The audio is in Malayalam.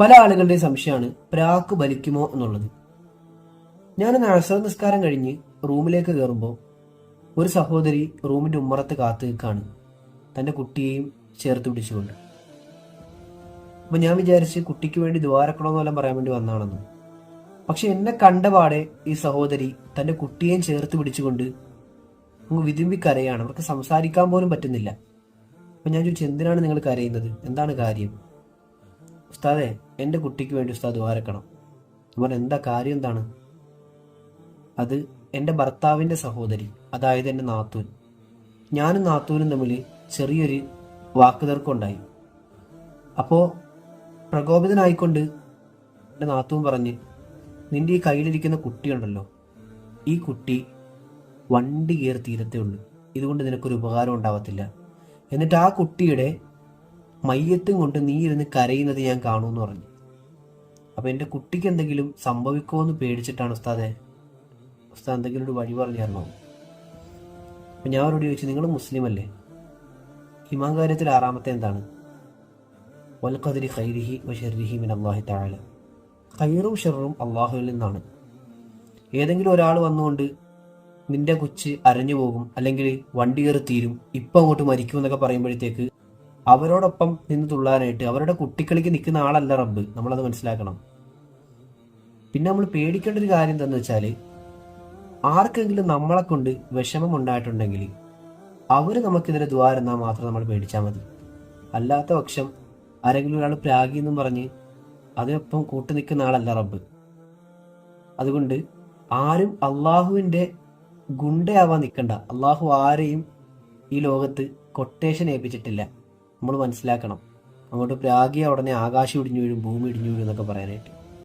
പല ആളുകളുടെയും സംശയമാണ് പ്രാക്ക് ബലിക്കുമോ എന്നുള്ളത്. ഞാൻ അസർ നിസ്കാരം കഴിഞ്ഞ് റൂമിലേക്ക് കയറുമ്പോൾ ഒരു സഹോദരി റൂമിന്റെ ഉമ്മറത്ത് കാത്തു നിൽക്കാണ്. തന്റെ കുട്ടിയെയും ചേർത്ത് പിടിച്ചുകൊണ്ട്. അപ്പൊ ഞാൻ വിചാരിച്ച് കുട്ടിക്ക് വേണ്ടി ദ്വാരക്കണമെന്നെല്ലാം പറയാൻ വേണ്ടി വന്നാണെന്ന് പക്ഷെ എന്നെ കണ്ടപാടെ ഈ സഹോദരി തന്റെ കുട്ടിയെയും ചേർത്ത് പിടിച്ചുകൊണ്ട് അങ്ങ് വിതുമ്പി കരയാണ്. അവർക്ക് സംസാരിക്കാൻ പോലും പറ്റുന്നില്ല. അപ്പൊ ഞാൻ ചോദിച്ചു എന്തിനാണ് നിങ്ങൾ കരയുന്നത്? എന്താണ് കാര്യം? ഉസ്താദെ എന്റെ കുട്ടിക്ക് വേണ്ടി ഉസ്താദ് ദ്വാരക്കണം ഇവർ എന്താ കാര്യം എന്താണ്? അത് എന്റെ ഭർത്താവിന്റെ സഹോദരി അതായത് എന്റെ നാത്തൂൻ. ഞാനും നാത്തൂനും തമ്മിൽ ചെറിയൊരു വാക്കുതർക്കമുണ്ടായി. അപ്പോൾ പ്രകോപിതനായിക്കൊണ്ട് എന്റെ നാത്തൂൻ പറഞ്ഞ് നിന്റെ ഈ കയ്യിലിരിക്കുന്ന കുട്ടിയുണ്ടല്ലോ ഈ കുട്ടി വണ്ടി കയറി തീരത്തേ ഉള്ളൂ. ഇതുകൊണ്ട് നിനക്കൊരു ഉപകാരം ഉണ്ടാവത്തില്ല. എന്നിട്ട് ആ കുട്ടിയുടെ മയ്യത്തും കൊണ്ട് നീ ഇരുന്ന് കരയുന്നത് ഞാൻ കാണുമെന്ന് പറഞ്ഞു. അപ്പൊ എന്റെ കുട്ടിക്ക് എന്തെങ്കിലും സംഭവിക്കുമോ എന്ന് പേടിച്ചിട്ടാണ് ഉസ്താദെ. ഉസ്താദ് എന്തെങ്കിലും ഒരു വഴി പറഞ്ഞു തരണോ? അപ്പൊ ഞാൻ അവരോട് ചോദിച്ചു നിങ്ങൾ മുസ്ലിം അല്ലേ? ഇമാം കാര്യത്തിൽ ആറാമത്തെ എന്താണ്? വൽഖദരി ഖൈരിഹി വഷറിഹി മിൻ അള്ളാഹി താല ഖൈറും ഷെറും അള്ളാഹുവിൽ നിന്നാണ്. ഏതെങ്കിലും ഒരാൾ വന്നുകൊണ്ട് നിന്റെ കൊച്ച് അരഞ്ഞു പോകും അല്ലെങ്കിൽ വണ്ടി കയറി തീരും ഇപ്പം അങ്ങോട്ട് മരിക്കും എന്നൊക്കെ പറയുമ്പോഴത്തേക്ക് അവരോടൊപ്പം നിന്ന് തുള്ളാനായിട്ട് അവരുടെ കുട്ടിക്കളിക്ക് നിൽക്കുന്ന ആളല്ല റബ്ബ്. നമ്മളത് മനസ്സിലാക്കണം. പിന്നെ നമ്മൾ പേടിക്കേണ്ട ഒരു കാര്യം എന്താണെന്ന് വെച്ചാൽ ആർക്കെങ്കിലും നമ്മളെ കൊണ്ട് വിഷമം ഉണ്ടായിട്ടുണ്ടെങ്കിൽ അവർ നമുക്കെതിരെ ദ്വാരെന്നാൽ മാത്രം നമ്മൾ പേടിച്ചാൽ മതി. അല്ലാത്ത പക്ഷം ആരെങ്കിലും ഒരാൾ പ്രാഗി എന്നും പറഞ്ഞ് അതിനൊപ്പം കൂട്ടു നിൽക്കുന്ന ആളല്ല റബ്ബ്. അതുകൊണ്ട് ആരും അള്ളാഹുവിന്റെ ഗുണ്ടയാവാൻ നിൽക്കണ്ട. അള്ളാഹു ആരെയും ഈ ലോകത്ത് കൊട്ടേഷൻ ഏൽപ്പിച്ചിട്ടില്ല. നമ്മൾ മനസ്സിലാക്കണം. അങ്ങോട്ട് പ്രാഗിയ ഉടനെ ആകാശം ഇടിഞ്ഞു വീഴും ഭൂമി ഇടിഞ്ഞു വീഴും എന്നൊക്കെ പറയാനായിട്ട്.